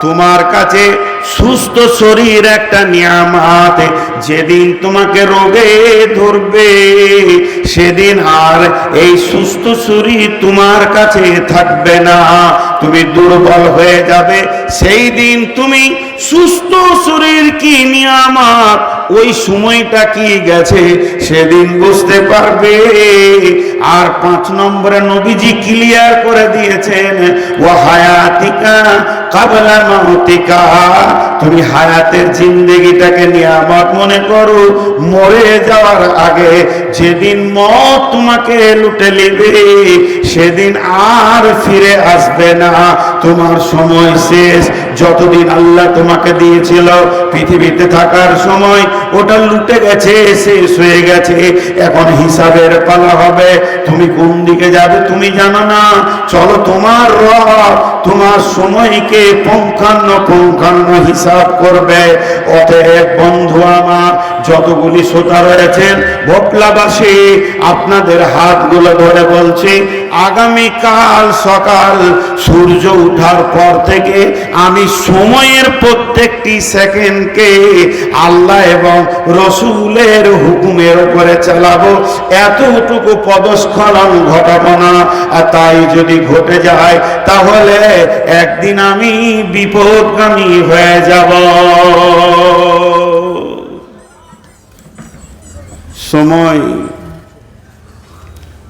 তোমার কাছে সুস্থ শরীর একটা নিয়ামাত। যেদিন তোমাকে রোগে ধরবে, সেদিন আর এই সুস্থ শরীর তোমার কাছে থাকবে না। তুমি দুর্বল হয়ে যাবে। সেই দিন তুমি সুস্থ শরীর কি নিয়ামাত? ওই সময়টা কি গেছে সেদিন বুঝতে পারবে। আর পাঁচ নম্বরে নবীজি ক্লিয়ার করে দিয়েছেন ও হায়াতিকা কাবলা মাহতিকা তুমি হায়াতের জিন্দেগিটাকে নিয়ামত মনে করো, মরে যাওয়ার আগে যেদিন মত তোমাকে লুটে নেবে, সেদিন আর ফিরে আসবে না। তোমার সময় শেষ। যতদিন আল্লাহ তোমাকে দিয়েছিল পৃথিবীতে থাকার সময় ওটা লুটে গেছে, শেষ হয়ে গেছে। এখন হিসাবের পালা হবে। তুমি কোন দিকে যাবে তুমি জানো না। চলো তোমার রব, তোমার সময়কে পঙ্খান্ন পঙ্খান্ন হিসাব করবে। অতএব বন্ধু আমার, যতগুলি শ্রোতা রয়েছেন ভোটলাবাসী আপনাদের হাতগুলো ধরে বলছি, আগামীকাল সকাল সূর্য উঠার পর থেকে আমি সময়ের প্রত্যেকটি সেকেন্ডকে আল্লাহ এবং রসুলের হুকুমের উপরে চালাবো। এতটুকু পদস্খলন ঘটাবো না। আর তাই যদি ঘটে যায়, তাহলে একদিন আমি বিপদগামী হয়ে যাব। সময়।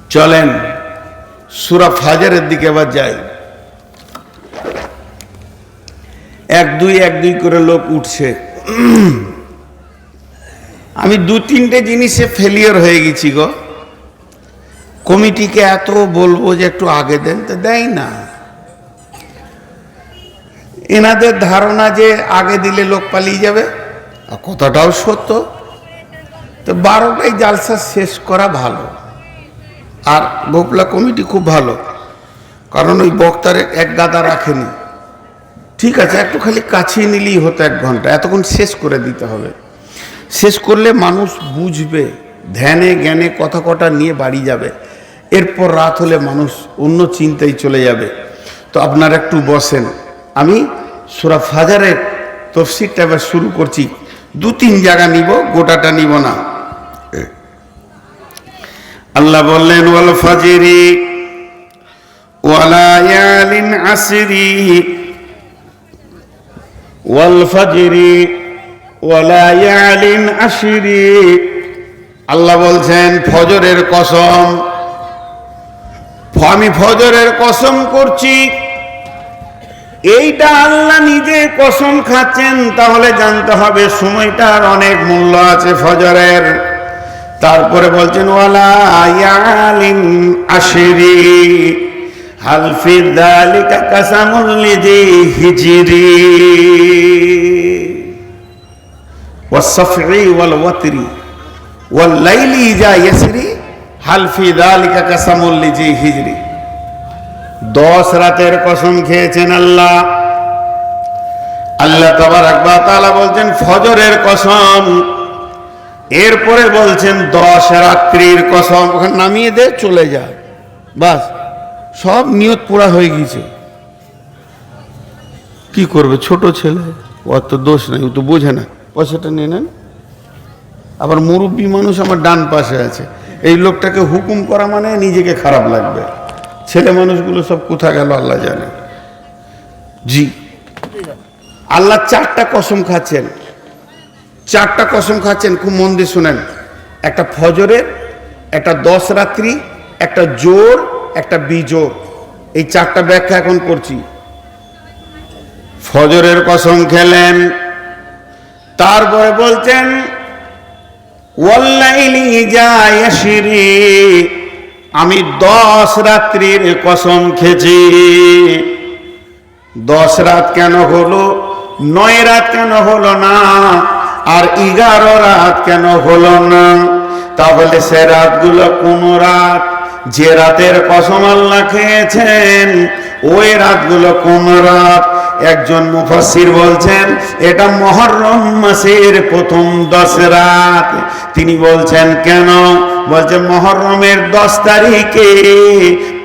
চলেন, সুরা ফাজারের দিকে আবার যাই। এক দুই এক দুই করে লোক উঠছে। আমি দু তিনটে জিনিসে ফেলিয়ার হয়ে গেছি গো। কমিটিকে এত বলব যে একটু আগে দেন, তো দেয় না। এনাদের ধারণা যে আগে দিলে লোক পালিয়ে যাবে কথাটাও সত্য। তো বারোটাই জালসা শেষ করা ভালো, আর গোপলা কমিটি খুব ভালো, কারণ ওই বক্তার এক গাদা রাখেনি। ঠিক আছে, একটু খালি কাছিয়ে নিলেই হতো এক ঘণ্টা, এতক্ষণ শেষ করে দিতে হবে। শেষ করলে মানুষ বুঝবে, ধ্যানে জ্ঞানে কথা কটা নিয়ে বাড়ি যাবে। এরপর রাত হলে মানুষ অন্য চিন্তায় চলে যাবে। তো আপনারা একটু বসেন। আমি সুরা ফাজারের তফসিরটা এবার শুরু করছি। দু তিন জায়গা নিব, গোটাটা নিব না। আল্লাহ বললেন, ওয়াল ফাজিরি ওয়ালায়ালিন আসরি। ওয়াল ফাজিরি আল্লাহ বলছেন, ফজরের কসম। আমি ফজরের কসম করছি। এইটা আল্লাহ নিজে কসম খাচ্ছেন, তাহলে জানতে হবে সময়টার অনেক মূল্য আছে ফজরের। তারপরে বলছেন, ওয়ালা আশরি। হাল ফি যালিকা কাসামুল লিজি হিজরি। والصفعي والوتر والليل إذا يسري هل في ذلك قسم لذي হিজরি দশ রাতের কসম খেয়েছেন আল্লাহ আল্লাহ তাবারাক ওয়া তাআলা বলছেন ফজরের কসম এরপরে বলছেন দশ রাত্রির কসম ওখানে নামিয়ে দে চলে যা বাস সব নিয়ত পুরা হয়ে গিয়েছে কি করবে ছোট ছেলে ওর তো দোষ নাই ও তো বোঝে না পয়সাটা নিয়ে নেন। আবার মুরব্বী মানুষ আমার ডান পাশে আছে। এই লোকটাকে হুকুম করা মানে নিজেকে খারাপ লাগবে। ছেলে মানুষগুলো সব কোথা গেল আল্লাহ জানে। জি। আল্লাহ চারটা কসম খাচ্ছেন। চারটা কসম খাচ্ছেন, খুব মন দিয়ে শুনেন। একটা ফজরের, একটা দশ রাত্রি, একটা জোর, একটা বিজোর। এই চারটা ব্যাখ্যা এখন করছি। ফজরের কসম খেলেন তারপরে বলছেন আমি দশ রাত্রির কসম খেছি দশ রাত কেন হলো? নয় রাত কেন হলো না? আর এগারো রাত কেন হলো না? তাহলে সে রাতগুলো কোন রাত? যে রাতের কসম আল্লাহ খেয়েছেন, ওই রাতগুলো কোন রাত? একজন মুফাসির বলছেন, এটা মহরম মাসের প্রথম দশ রাত। তিনি বলছেন, কেন? বলছে, মহরমের দশ তারিখে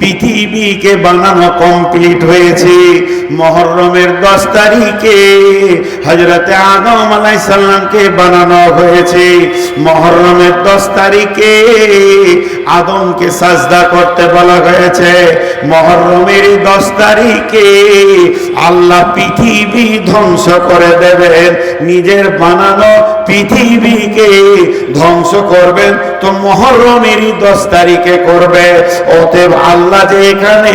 পৃথিবীকে বানানো কমপ্লিট হয়েছে। মহরমের দশ তারিখে হজরতে আদম আলাই সাল্লামকে বানানো হয়েছে। মহরমের দশ তারিখে আদমকে সাজদা করতে বলা হয়েছে। মহরমের দশ তারিখে আল্লাহ পৃথিবী ধ্বংস করে দেবেন। নিজের বানানো পৃথিবীকে ধ্বংস করবেন। তো মহরমেরই দশ তারিখে করবে। অতএব আল্লাহ যে এখানে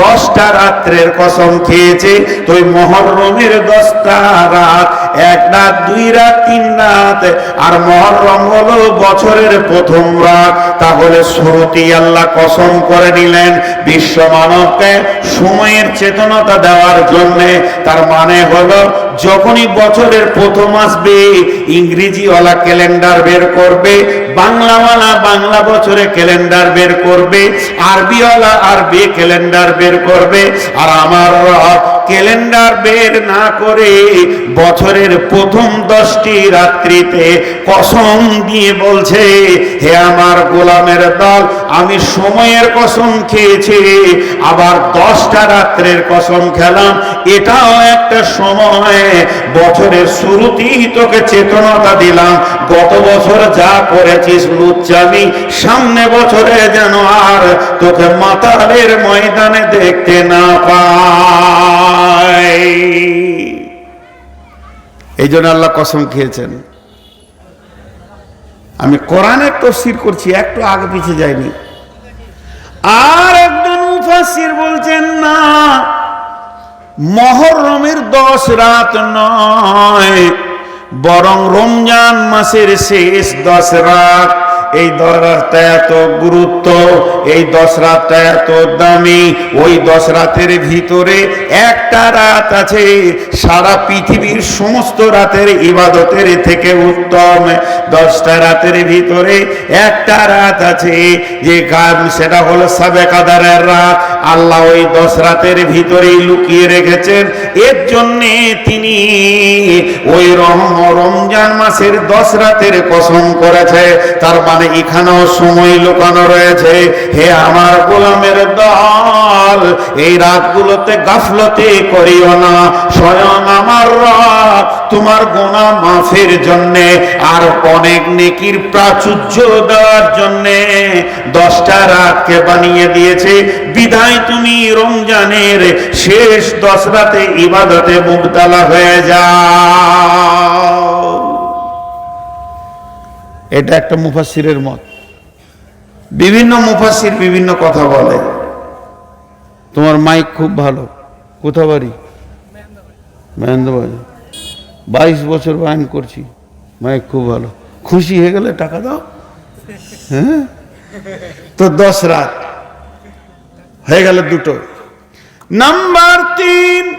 দশটা রাত্রের কসম খেয়েছে, তো মহরমের দশটা রাত, এক রাত, দুই রাত, তিন রাত, আর মহরম হলো বছরের প্রথম রাত। তাহলে শুরুতেই আল্লাহ কসম করে নিলেন, বিশ্ব মানবকে সময়ের চেতনতা দেওয়ার জন্যে। তার মানে হলো যখনই বছরের প্রথম আসবে, ইংরেজিওয়ালা ক্যালেন্ডার বের করবে, বাংলাওয়ালা বাংলা বছরে ক্যালেন্ডার বের করবে, আরবিওয়ালা আরবি ক্যালেন্ডার বের করবে, আর আমার ক্যালেন্ডার বের না করে বছরের প্রথম দশটি রাত্রিতে কসম দিয়ে বলছে, হে আমার গোলামের দল, আমি সময়ের কসম খেয়েছি, আবার দশটা রাত্রের কসম খেলাম। এটাও একটা সময়। বছরের শুরুতেই তোকে চেতনতা দিলাম। গত বছর যা করেছিস লুচ্চামি, সামনে বছরে যেন আর তোকে মাতালের ময়দানে দেখতে না এই জন্য আল্লাহ কসম খেয়েছেন। আমি কোরআনের তফসির করছি, একটু আগে পিছিয়ে যাইনি। আর একজন মুফাসির বলছেন, না, মহরমের দশ রাত নয়, বরং রমজান মাসের শেষ দশ রাত এই দশ রাতটা এত গুরুত্ব, এই দশ রাতটা এত দামি, ওই দশ রাতের ভিতরে একটা রাত আছে, সারা পৃথিবীর সমস্ত রাতের ইবাদতের থেকে উত্তম। দশটা রাতের ভিতরে একটা রাত আছে, যে গান, সেটা হলো সাবে কাদারের রাত। আল্লাহ ওই দশ রাতের ভিতরেই লুকিয়ে রেখেছেন। এর জন্যে তিনি ওই রম রমজান মাসের দশ রাতের কসম করেছে। তার মানে এখানেও সময় লুকানো রয়েছে। হে আমার গোলামের দল, এই রাতগুলোতে গাফলতে করিও না। স্বয়ং আমার রব তোমার গোনা মাফের জন্যে আর অনেক নেকির প্রাচুর্য দেওয়ার জন্যে দশটা রাতকে বানিয়ে দিয়েছে। বিধায় তুমি রমজানের শেষ দশ রাতে ইবাদতে মুবতালা হয়ে যাও। এটা একটা মুফাসিরের মত। বিভিন্ন মুফাসির বিভিন্ন কথা বলে। তোমার মাইক খুব ভালো। কোথা বাড়ি? মহেন্দ্রবাজার। বাইশ বছর বায়ন করছি। মাইক খুব ভালো। খুশি হয়ে গেলে টাকা দাও। হ্যাঁ? তো দশ রাত। হয়ে গেল দুটো। নাম্বার তিন,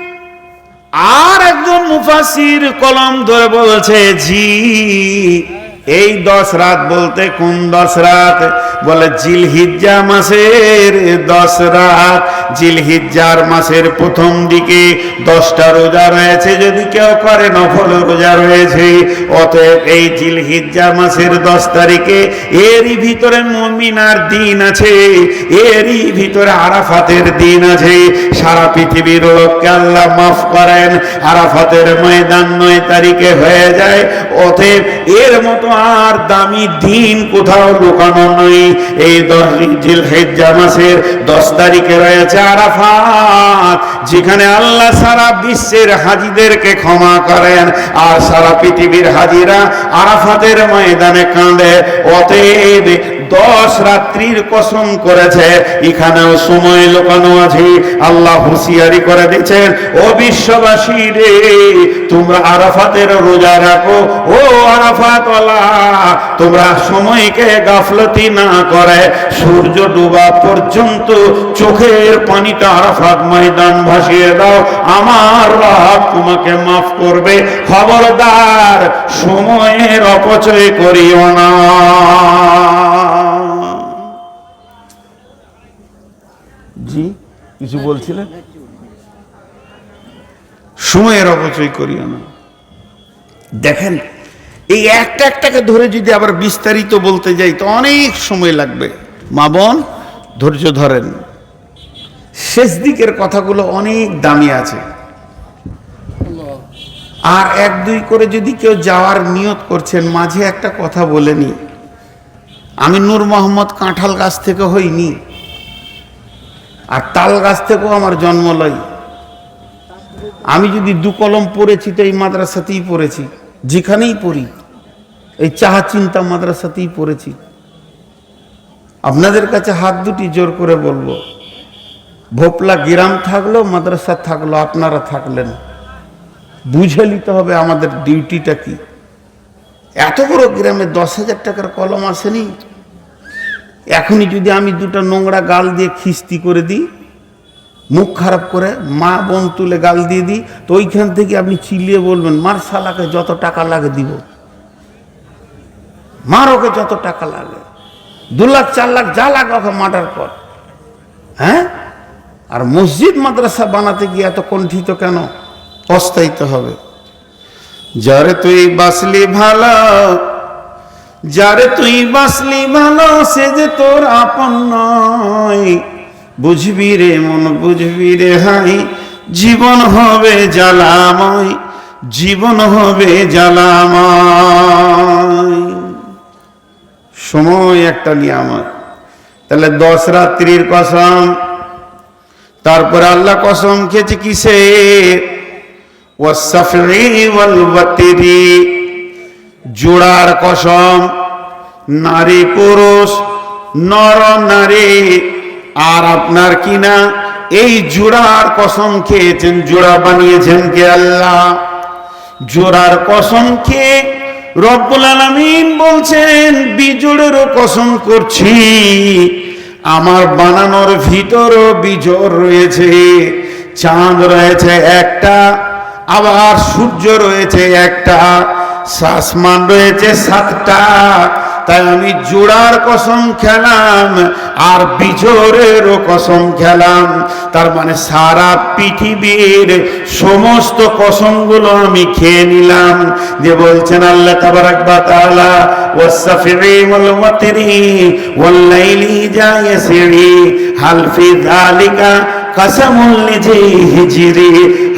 আর একজন মুফাসির কলম ধরে বলছে জি এই দশ রাত বলতে কোন দশ রাত? বলে জিলহিজ্জা মাসের দশ রাত। জিলহিজ্জার মাসের প্রথম দিকে দশটা রোজা রয়েছে, যদি কেউ করে নফল রোজা রয়েছে। অতএব এই জিলহিজ্জা মাসের দশ তারিখে এরই ভিতরে মমিনার দিন আছে, এরই ভিতরে আরাফাতের দিন আছে। সারা পৃথিবীর লোককে আল্লাহ মাফ করেন। আরাফাতের ময়দান নয় তারিখে হয়ে যায়। অতএব এর মতো আর দামি দিন কোথাও লুকানো নাই। এই দশ জিলহিজ্জা মাসের দশ তারিখে রয়েছে আরাফাত, যেখানে আল্লাহ সারা বিশ্বের হাজিদেরকে ক্ষমা করেন আর সারা পৃথিবীর হাজিরা আরাফাতের ময়দানে কাঁদে। অতএব দশ রাত্রির কসম করেছে। এখানেও সময় লোকানো আছে। আল্লাহ হুঁশিয়ারি করে দিচ্ছেন ও বিশ্ববাসী রে, তোমরা আরাফাতের রোজা রাখো। ও আরাফাত তোমরা সময়কে গাফলতি না করে। সূর্য ডুবা পর্যন্ত চোখের পানিটা আরাফাত ময়দান ভাসিয়ে দাও। আমার রব তোমাকে মাফ করবে। খবরদার, সময়ের অপচয় করিও না। জি কিছু বলছিলেন সময়ের অপচয় করিও না। দেখেন এই একটা একটাকে ধরে যদি আবার বিস্তারিত বলতে যাই তো অনেক সময় লাগবে। মা বোন ধৈর্য ধরেন। শেষ দিকের কথাগুলো অনেক দামি আছে। আর এক দুই করে যদি কেউ যাওয়ার নিয়ত করছেন মাঝে একটা কথা বলেনি আমি নূর মোহাম্মদ কাঁঠাল গাছ থেকে হইনি। আর তাল গাছ থেকেও আমার জন্ম লয়। আমি যদি দু কলম পড়েছি তো এই মাদ্রাসাতেই পড়েছি, যেখানেই পড়ি, এই চাহা চিন্তা মাদ্রাসাতেই পড়েছি। আপনাদের কাছে হাত দুটি জোর করে বলব, ভোপলা গ্রাম থাকল মাদ্রাসা থাকল, আপনারা থাকলেন। বুঝে নিতে হবে আমাদের ডিউটিটা কি। এত বড় গ্রামে দশ হাজার টাকার কলম আসেনি। এখনই যদি আমি দুটো নোংরা গাল দিয়ে খিস্তি করে দিই, মুখ খারাপ করে মা বোন তুলে গাল দিয়ে দিই, তো ওইখান থেকে আপনি চিলিয়ে বলবেন, মার শালাকে যত টাকা লাগে দিব। মার ওকে যত টাকা লাগে। দু লাখ, চার লাখ যা লাগে ওকে মার্ডার কর। হ্যাঁ? আর মসজিদ, মাদ্রাসা বানাতে গিয়ে এত কণ্ঠিত কেন? পস্তাইতে হবে। যারে তুই বাসলি ভালো যারে তুই বাসলি ভালো, সে যে তোর আপন নয়। বুঝবি রে মন, বুঝবি রে হাই। জীবন হবে জ্বালাময়, জীবন হবে জ্বালাময়। সময় একটা নিয়ামত। তাহলে দশ রাত্রির কসম, তারপরে আল্লাহ কসম খেয়েছে কিসে ওয়াসাফরি ওয়াল ওয়াতিরি জোড়ার কসম, নারী পুরুষ, নর নারী, আর আপনার কিনা এই জোড়ার কসম খেয়েছেন, জোড়া বানিয়েছেন কে আল্লাহ? জোড়ার কসম খেয়ে রব্বুল আলামিন বলছেন বিজোড়েরও কসম করছি। আমার বানানোর ভিতরও বিজোড় রয়েছে। চাঁদ রয়েছে একটা, আবার সূর্য রয়েছে একটা। আসমান রয়েছে সাতটা, তাই আমি জোড়ার কসম খেলাম আর বিজোরেরও কসম খেলাম। তার মানে সারা পৃথিবীর সমস্ত কসমগুলো আমি খেয়ে নিলাম। যে বলছেন, আল্লাহ তাবারাক ওয়া তাআলা ওয়াসফিরি ওয়াল ওয়াতরি ওয়াল লাইলি যা ইয়াসরি হাল কাসামুল লিজি হিজরি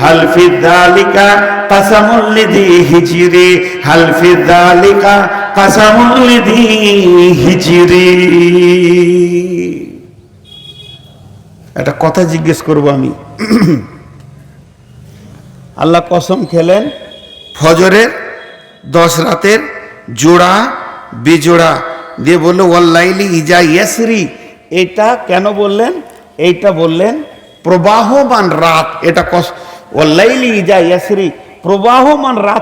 হাল ফি যালিকা কাসামুল লিজি হিজরি হাল ফি যালিকা কাসামুল লিজি হিজরি। একটা কথা জিজ্ঞেস করব আমি। আল্লাহ কসম খেলেন, ফজরের, দশ রাতের জোড়া, বেজোড়া। দিয়ে বলল ওয়াল্লাইলি ইজা ইয়াসরি। এটা কেন বললেন? এইটা বললেন প্রবাহমান রাত এটা কস লাইলি ইজা ইয়াসরি প্রবাহমান রাত